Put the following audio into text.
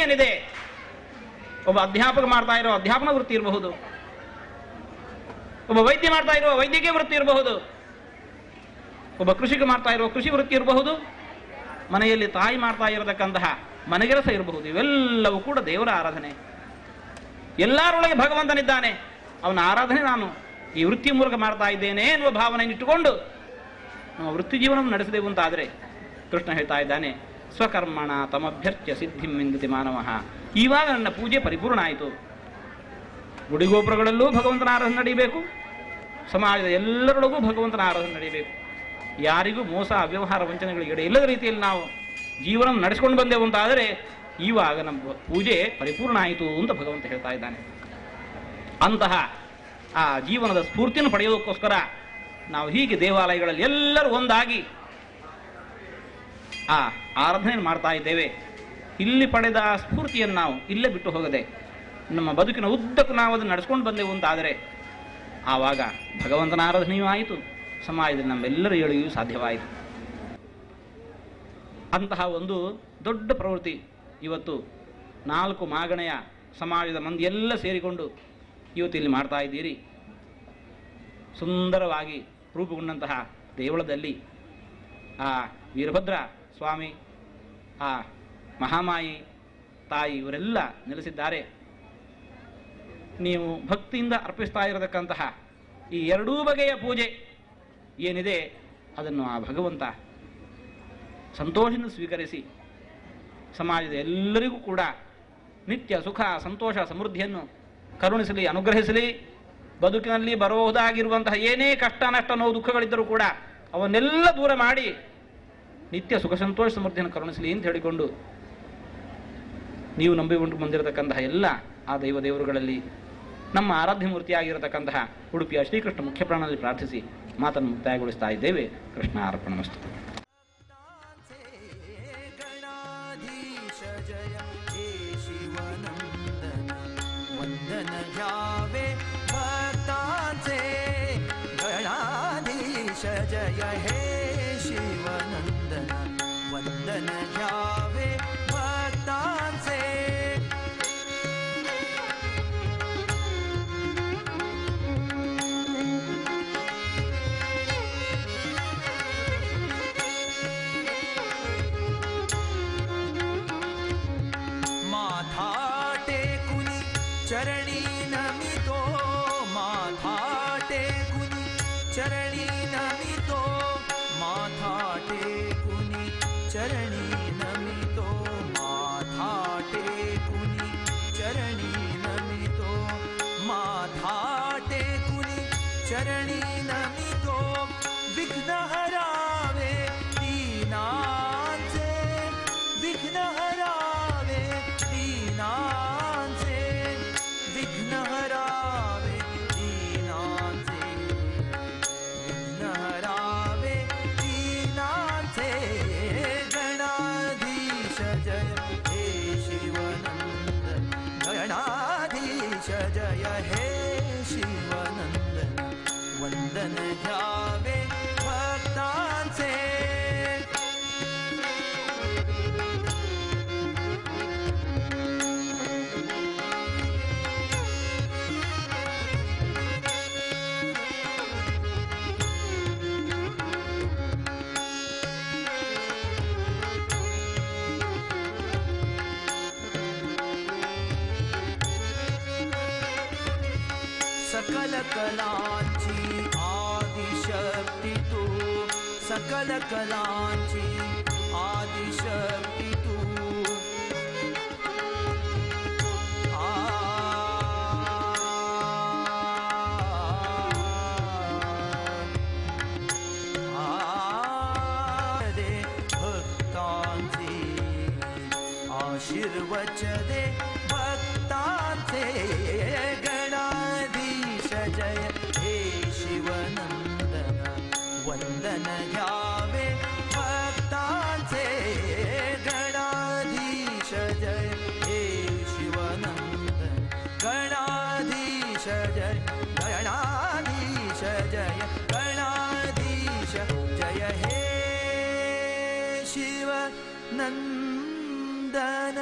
ಏನಿದೆ? ಒಬ್ಬ ಅಧ್ಯಾಪಕ ಮಾಡ್ತಾ ಇರೋ ಅಧ್ಯಾಪನ ವೃತ್ತಿ ಇರಬಹುದು. ಒಬ್ಬ ವೈದ್ಯ ಮಾಡ್ತಾ ಇರುವ ವೈದ್ಯಕೀಯ ವೃತ್ತಿ ಇರಬಹುದು. ಒಬ್ಬ ಕೃಷಿಕ ಮಾಡ್ತಾ ಇರುವ ಕೃಷಿ ವೃತ್ತಿ ಇರಬಹುದು. ಮನೆಯಲ್ಲಿ ತಾಯಿ ಮಾಡ್ತಾ ಇರತಕ್ಕಂತಹ ಮನೆಗೆಲಸ ಇರಬಹುದು. ಇವೆಲ್ಲವೂ ಕೂಡ ದೇವರ ಆರಾಧನೆ. ಎಲ್ಲರೊಳಗೆ ಭಗವಂತನಿದ್ದಾನೆ. ಅವನ ಆರಾಧನೆ ನಾನು ಈ ವೃತ್ತಿ ಮೂಲಕ ಮಾಡ್ತಾ ಇದ್ದೇನೆ ಎನ್ನುವ ಭಾವನೆಯನ್ನು ಇಟ್ಟುಕೊಂಡು ನಮ್ಮ ವೃತ್ತಿ ಜೀವನವನ್ನು ನಡೆಸದೆವು ಅಂತಾದರೆ ಕೃಷ್ಣ ಹೇಳ್ತಾ ಇದ್ದಾನೆ ಸ್ವಕರ್ಮಣ ತಮಭ್ಯರ್ಥ್ಯ ಸಿದ್ಧಿಂ ವಿಂದತಿ ಮಾನವಃ. ಈವಾಗ ನನ್ನ ಪೂಜೆ ಪರಿಪೂರ್ಣ ಆಯಿತು ಗುಡಿಗೋಪುರಗಳಲ್ಲೂ ಭಗವಂತನ ಆರಾಧನೆ ನಡೀಬೇಕು. ಸಮಾಜದ ಎಲ್ಲರೊಳಗೂ ಭಗವಂತನ ಆರಾಧನೆ ನಡೀಬೇಕು. ಯಾರಿಗೂ ಮೋಸ, ಅವ್ಯವಹಾರ, ವಂಚನೆಗಳಿಗೆ ಎಡೆ ಇಲ್ಲದ ರೀತಿಯಲ್ಲಿ ನಾವು ಜೀವನ ನಡೆಸ್ಕೊಂಡು ಬಂದೆವು ಅಂತಾದರೆ ಈವಾಗ ನಮ್ಮ ಪೂಜೆ ಪರಿಪೂರ್ಣ ಆಯಿತು ಅಂತ ಭಗವಂತ ಹೇಳ್ತಾ ಇದ್ದಾನೆ. ಅಂತಹ ಆ ಜೀವನದ ಸ್ಫೂರ್ತಿಯನ್ನು ಪಡೆಯೋದಕ್ಕೋಸ್ಕರ ನಾವು ಹೀಗೆ ದೇವಾಲಯಗಳಲ್ಲಿ ಎಲ್ಲರೂ ಒಂದಾಗಿ ಆ ಆರಾಧನೆ ಮಾಡ್ತಾ ಇದ್ದೇವೆ. ಇಲ್ಲಿ ಪಡೆದ ಸ್ಫೂರ್ತಿಯನ್ನು ನಾವು ಇಲ್ಲೇ ಬಿಟ್ಟು ಹೋಗದೆ, ನಮ್ಮ ಬದುಕಿನ ಉದ್ದಕ್ಕೂ ನಾವು ಅದನ್ನು ನಡೆಸ್ಕೊಂಡು ಬಂದೆವು ಅಂತಾದರೆ, ಆವಾಗ ಭಗವಂತನ ಆರಾಧನೆಯೂ ಆಯಿತು, ಸಮಾಜದಲ್ಲಿ ನಮ್ಮೆಲ್ಲರ ಏಳಿಗೆಯೂ ಸಾಧ್ಯವಾಯಿತು. ಅಂತಹ ಒಂದು ದೊಡ್ಡ ಪ್ರವೃತ್ತಿ ಇವತ್ತು ನಾಲ್ಕು ಮಾಗಣೆಯ ಸಮಾಜದ ಮಂದಿ ಎಲ್ಲ ಸೇರಿಕೊಂಡು ಇವತ್ತು ಇಲ್ಲಿ ಮಾಡ್ತಾ ಇದ್ದೀರಿ. ಸುಂದರವಾಗಿ ರೂಪುಗೊಂಡಂತಹ ದೇವಳದಲ್ಲಿ ಆ ವೀರಭದ್ರ ಸ್ವಾಮಿ, ಆ ಮಹಾಮಾಯಿ ತಾಯಿ ಇವರೆಲ್ಲ ನೆಲೆಸಿದ್ದಾರೆ. ನೀವು ಭಕ್ತಿಯಿಂದ ಅರ್ಪಿಸ್ತಾ ಇರತಕ್ಕಂತಹ ಈ ಎರಡೂ ಬಗೆಯ ಪೂಜೆ ಏನಿದೆ ಅದನ್ನು ಆ ಭಗವಂತ ಸಂತೋಷದಿಂದ ಸ್ವೀಕರಿಸಿ ಸಮಾಜದ ಎಲ್ಲರಿಗೂ ಕೂಡ ನಿತ್ಯ ಸುಖ, ಸಂತೋಷ, ಸಮೃದ್ಧಿಯನ್ನು ಕರುಣಿಸಲಿ, ಅನುಗ್ರಹಿಸಲಿ, ಬದುಕಿನಲ್ಲಿ ಬರಬಹುದಾಗಿರುವಂತಹ ಏನೇ ಕಷ್ಟ, ನಷ್ಟ, ನೋವು, ದುಃಖಗಳಿದ್ದರೂ ಕೂಡ ಅವನ್ನೆಲ್ಲ ದೂರ ಮಾಡಿ ನಿತ್ಯ ಸುಖ ಸಂತೋಷ ಸಮೃದ್ಧಿಯನ್ನು ಕರುಣಿಸಲಿ ಅಂತ ಹೇಳಿಕೊಂಡು ನೀವು ನಂಬಿ ಉಂಟು ಬಂದಿರತಕ್ಕಂತಹ ಎಲ್ಲ ಆ ದೈವ ದೇವರುಗಳಲ್ಲಿ ನಮ್ಮ ಆರಾಧ್ಯ ಮೂರ್ತಿಯಾಗಿರತಕ್ಕಂತಹ ಉಡುಪಿಯ ಶ್ರೀಕೃಷ್ಣ ಮುಖ್ಯ ಪ್ರಾಣದಲ್ಲಿ ಪ್ರಾರ್ಥಿಸಿ ಮಾತನ್ನು ಮುಕ್ತಾಯಗೊಳಿಸ್ತಾ ಇದ್ದೇವೆ ಕೃಷ್ಣ ಅರ್ಪಣ ಮಸ್ತು गणाधीश जय हे वंदन घ्यावे भक्तांचे. माथा टेकून चरणी नमितो. माथा टेकून चरणी गणाधीश जय हे सकलकलाञ्ची आदिशक्ति तु। सकलकलाञ्ची आदिशक्ति तु। भक्ताञ्ची आशीर्वचदे जय गणाधीश जय गणाधीश जय हे शिव नंदन